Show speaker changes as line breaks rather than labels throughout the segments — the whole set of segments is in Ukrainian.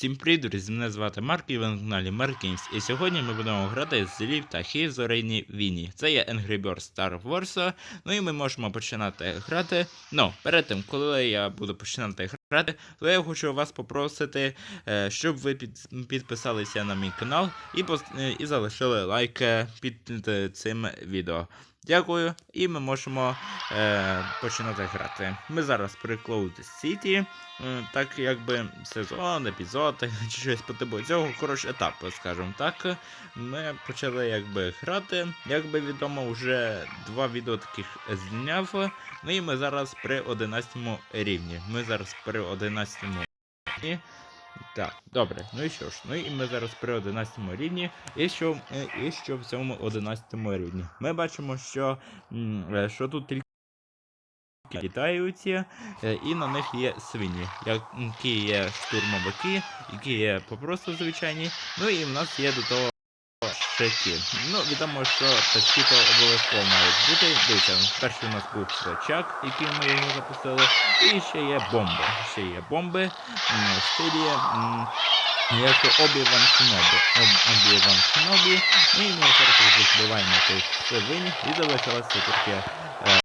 Всім привіт! Мене звати Марк і ви на каналі Маркінс. І сьогодні ми будемо грати з злі птахи в зорейній війні. Це є Angry Birds Star Wars. Ну і ми можемо починати грати. Ну, перед тим, коли я буду починати грати, то я хочу вас попросити, е, щоб ви під, підписалися на мій канал і, і залишили лайк е, під е, цим відео. Дякую, і ми можемо е, починати грати. Ми зараз при Cloud City. Е, так якби сезон, епізод чи щось по типу цього, коротше, етап, скажімо так. Ми почали якби грати. Якби відомо, вже два відео таких зняв. Ну і ми зараз при 11 рівні. Ми зараз при 11 рівні. Так, добре, ну і що ж, ну і ми зараз при 11 рівні, і що, і що в цьому 11 рівні. Ми бачимо, що, е, що тут тільки літають, е, і на них є свині, які є штурмовики, які є попросту звичайні. Ну і в нас є до того щеки. Ну, відомо, що тачки то обов'язково мають бути. Дивіться, перший у нас був чак, який ми його запустили. І ще є бомби. Ще є бомби в стилі. Як Обі-Ван Кнобі. Обі-Ван Кнобі. Ну і ми зараз вже збиваємо тих свинь. І залишилося тільки е,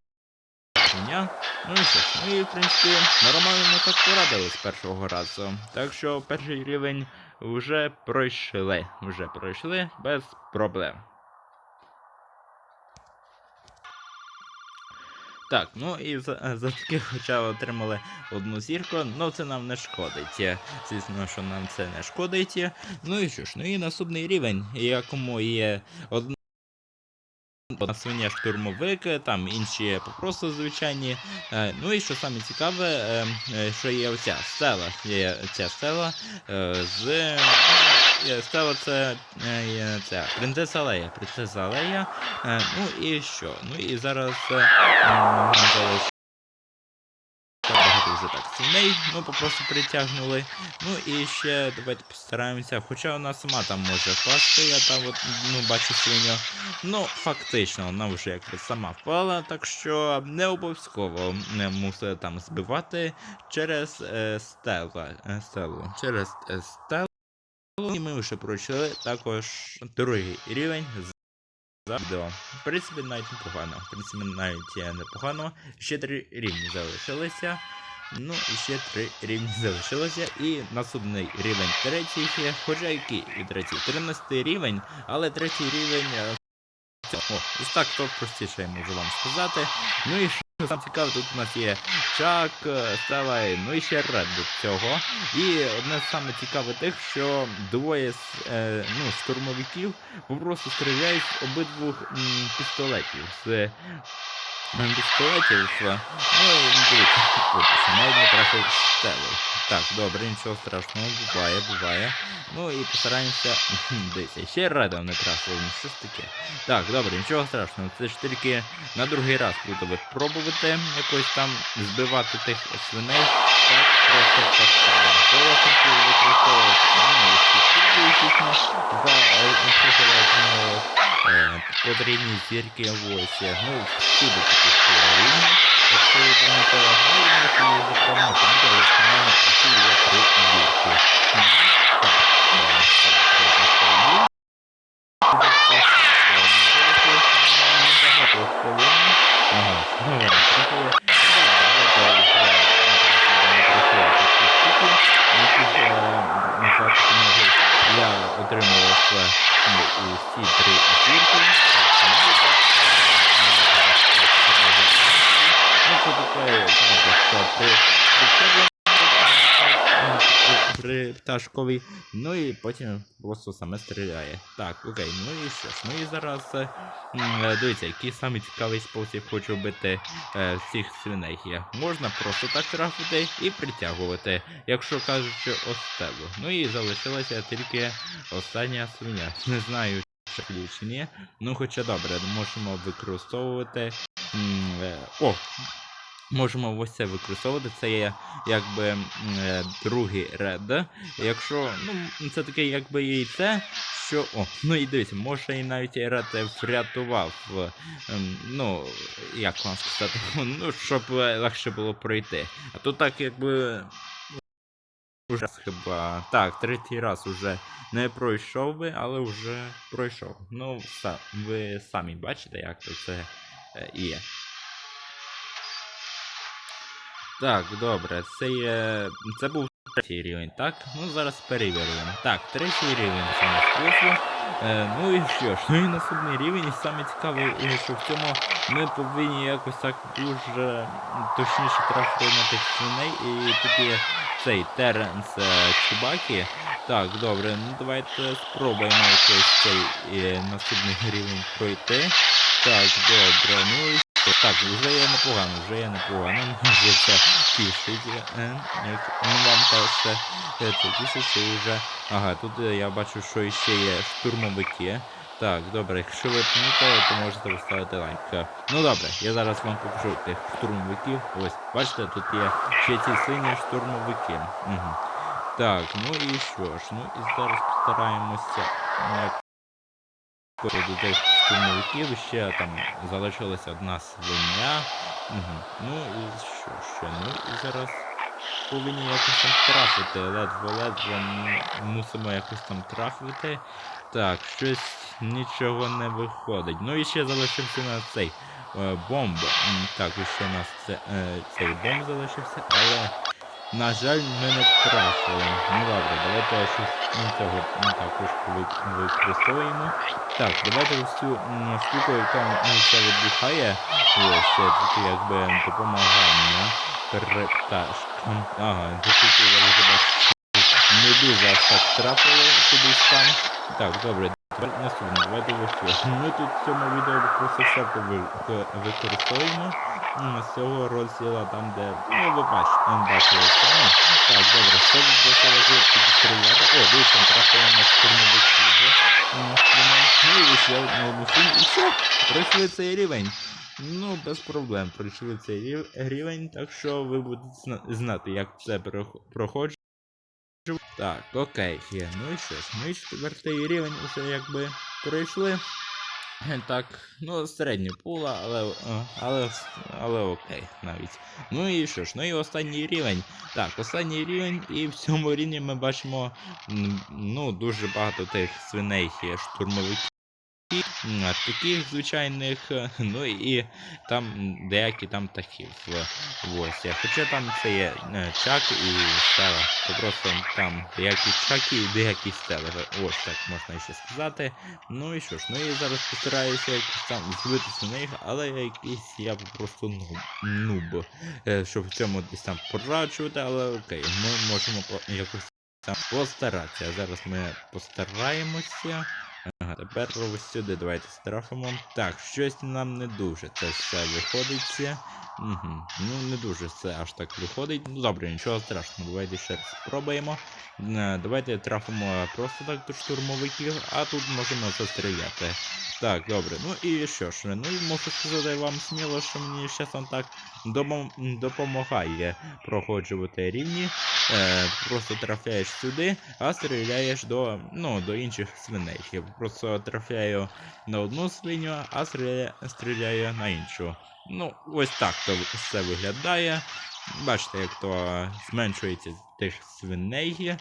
свиня. Ну і що ж, ну і в принципі нормально ми так порадили з першого разу. Так що перший рівень вже пройшли. Вже пройшли без проблем. Так, ну і за, за таке хоча отримали одну зірку, ну це нам не шкодить. Звісно, що нам це не шкодить. Ну і що ж, ну і наступний рівень, якому є одна Одна свиня штурмовик, там інші просто звичайні. Е, Ну і що саме цікаве, е, е, що є оця стела. Є ця стела з. Стела це, ця принцеса Лея. Принцеса Лея. Ну і що? Ну і зараз свиней, ну попросту притягнули. Ну і ще давайте постараємося. Хоча вона сама там може впасти, я там от, ну, бачу свиню. Ну, фактично, вона вже якби сама впала, так що не обов'язково не мусили там збивати через е, стела, е, стелу. Через е, стелу. І ми вже пройшли також другий рівень за відео. В принципі, навіть непогано. В принципі, навіть е, непогано. Ще три рівні залишилися. Ну, і ще три рівні залишилося. І наступний рівень третій ще. Хоча який і третій? 13 рівень, але третій рівень. е, О, ось так то простіше я можу вам сказати. Ну і що саме цікаве, тут у нас є Чак, е, Ставай, ну і ще ред до цього. І одне з саме цікаве тих, що двоє е, ну, штурмовиків просто стріляють обидвох пістолетів. З е, е, Ну, дивіться, навіть не стелу. Так, добре, нічого страшного, буває, буває. Ну і постараємося. Дивіться, ще радом не ну що ж таке. Так, добре, нічого страшного. Це ж тільки на другий раз буду ви пробувати якось там збивати тих свиней. Так, просто поставимо. То я хотів використовувати, ну, звісно, за потрібні зірки ось. Ну, всюди такі рівні. Якщо ви пам'ятаєте, ну, і її запам'ятати, ну, ну, три зірки. Ну, при, пташковій, ну і потім просто саме стріляє. Так, окей, ну і що ну і зараз е, е, дивіться, який самий цікавий спосіб хочу вбити е, всіх свиней. Можна просто так трафити і притягувати, якщо кажучи остелу. Ну і залишилася тільки остання свиня. Не знаю, чи. Ну хоча добре, можемо використовувати. е, О! Можемо ось це використовувати. Це є якби е, другий ред. Якщо. Ну, це таке якби яйце. Що. О, ну і дивіться, може і навіть ред врятував. ем, Ну, як вам сказати, ну, щоб легше було пройти. А то так якби Уже хіба. Так, третій раз уже не пройшов би, але вже пройшов. Ну, са- ви самі бачите, як це е, є. Так, добре, це є. Це був третій рівень, так? Ну зараз перевірюємо. Так, третій рівень це на спосіб. Е, ну і що ж, ну і наступний рівень, і саме цікаве, е, що в цьому ми повинні якось так дуже точніше трафити на тих свиней, і тут є цей Теренс е, Чубакі. Так, добре, ну давайте спробуємо якось цей е, наступний рівень пройти. Так, добре, ну і що? Так, вже є непогано, вже є непогано, вже це тішить. Ну вам теж це, тішить, це вже. Ага, тут я бачу, що ще є штурмовики. Так, добре, якщо ви помітили, то можете поставити лайк. Е, Ну добре, я зараз вам покажу тих штурмовиків. Ось, бачите, тут є ще ці сині штурмовики. Угу. Так, ну і що ж, ну і зараз постараємося до тих штурмовиків. Ще там залишилася одна свиня. Угу. Ну і що ще? Ну і зараз повинні якось там трафити. Ледве-ледве мусимо якось там трафити. Так, щось нічого не виходить. Ну і ще залишився на цей е, бомб. Так, і ще у нас це, е, цей бомб залишився, але. На жаль, ми не трафили. Ну добре, давайте щось цього також ви- використовуємо. Так, давайте ось цю штуку, яка це віддихає. Ось, це якби переташкам. Ага, тут я вже бачу, не дуже аж так трапили кудись там. Так, добре. Тепер наступне, давайте ось. Ми тут в цьому відео просто все використовуємо м, з цього розділу, там де, ну ви бачите, бачили самі. Так, добре, все просто важливо підстріляти. О, дивіться, трапили на штурмовиків. М, Ну і ще одну мусину, і все, пройшли цей рівень. Ну, без проблем, пройшли цей рівень, так що ви будете знати, як це прох- проходжу. Так, окей, є. Ну і що ж, ми четвертий рівень уже якби пройшли. Так, ну середня пула, але, е, але, але окей, навіть. Ну і що ж, ну і останній рівень. Так, останній рівень, і в цьому рівні ми бачимо ну, дуже багато тих свиней є штурмовиків. А Таких звичайних, е, ну і там деякі там птахів. в- Ось. е, Хоча там це є е, чак і стела. То просто там деякі чаки і деякі стели. Ось так можна ще сказати. Ну і що ж, ну і зараз постараюся якось там збити свиней, але я якийсь я просто нуб, щоб в цьому десь там порадчувати, але окей, ми можемо якось там постаратися. Зараз ми постараємося. Ага, тепер ось сюди давайте страфимо. Так, щось нам не дуже це все виходить. Угу. Ну, не дуже це аж так виходить. Ну добре, нічого страшного, давайте ще раз спробуємо. Е, Давайте трафимо просто так до штурмовиків, а тут можемо застріляти. Так, добре. Ну і що ж, ну можу сказати вам сміло, що мені зараз там так допомагає проходжувати рівні. Е, просто трафляєш сюди, а стріляєш до, ну, до інших свиней. Я просто трафляю на одну свиню, а стріляю на іншу. Ну, ось так то все виглядає. Бачите, як то зменшується тих свиней.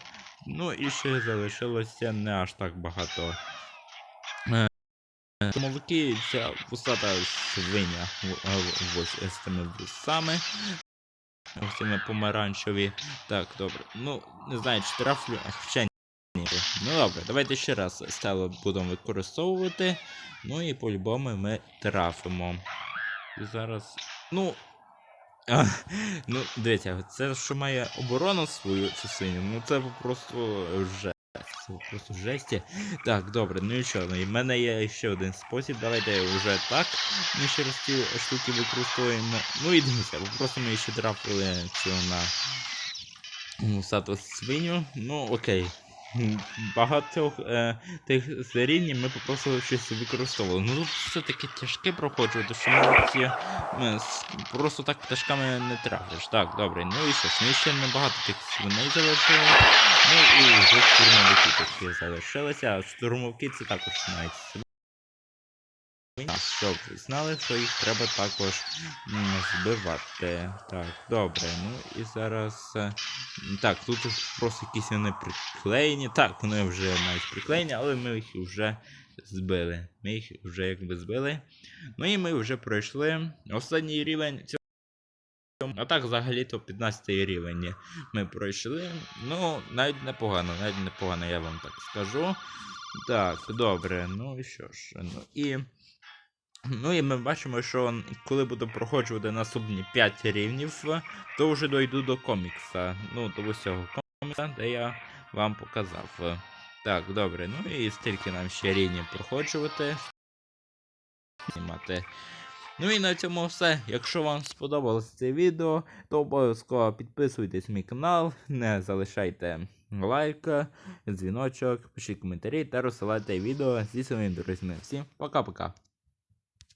Ну і ще залишилося не аж так багато. Е, Домовики ця вусата свиня ось з цими вусами. Ось цими помаранчеві. Так, добре. Ну, не знаю, чи трафлю, а хоча ні. Ну добре, давайте ще раз стелу будемо використовувати. Ну і по-любому ми трафимо. І зараз. Ну. А, ну, дивіться, це що має оборону свою цю синю, ну це просто жесть. Це просто жесті. Так, добре, ну і що, ну, і в мене є ще один спосіб. Давайте вже так. Ми ще раз ці штуки використовуємо. Ну і дивіться, просто ми ще трапили цю на мусату свиню. Ну, окей. М, Багатьох е, тих серій ми просто щось використовували. Ну тут все таке тяжке проходжувати, що навіть е, просто так пташками не трафиш. Так, добре, ну і що ж, ну ще небагато тих свиней залишили. Ну і вже штурмовики такі залишилися, а штурмовки це також навіть щоб знали, що їх треба також збивати. Так, добре, ну і зараз. е, Так, тут просто якісь вони приклеєні. Так, вони вже навіть приклеєні, але ми їх вже збили. Ми їх вже якби збили. Ну і ми вже пройшли останній рівень. А так, взагалі-то 15 рівень ми пройшли. Ну, навіть непогано, навіть непогано, я вам так скажу. Так, добре, ну і що ж. Ну і. Ну і ми бачимо, що коли буду проходжувати наступні 5 рівнів, то вже дойду до комікса. Ну, до усього комікса, де я вам показав. Так, добре, ну і стільки нам ще рівнів проходжувати. Ну і на цьому все. Якщо вам сподобалось це відео, то обов'язково підписуйтесь на мій канал, не залишайте лайк, дзвіночок, пишіть коментарі та розсилайте відео зі своїми друзями. Всім пока-пока.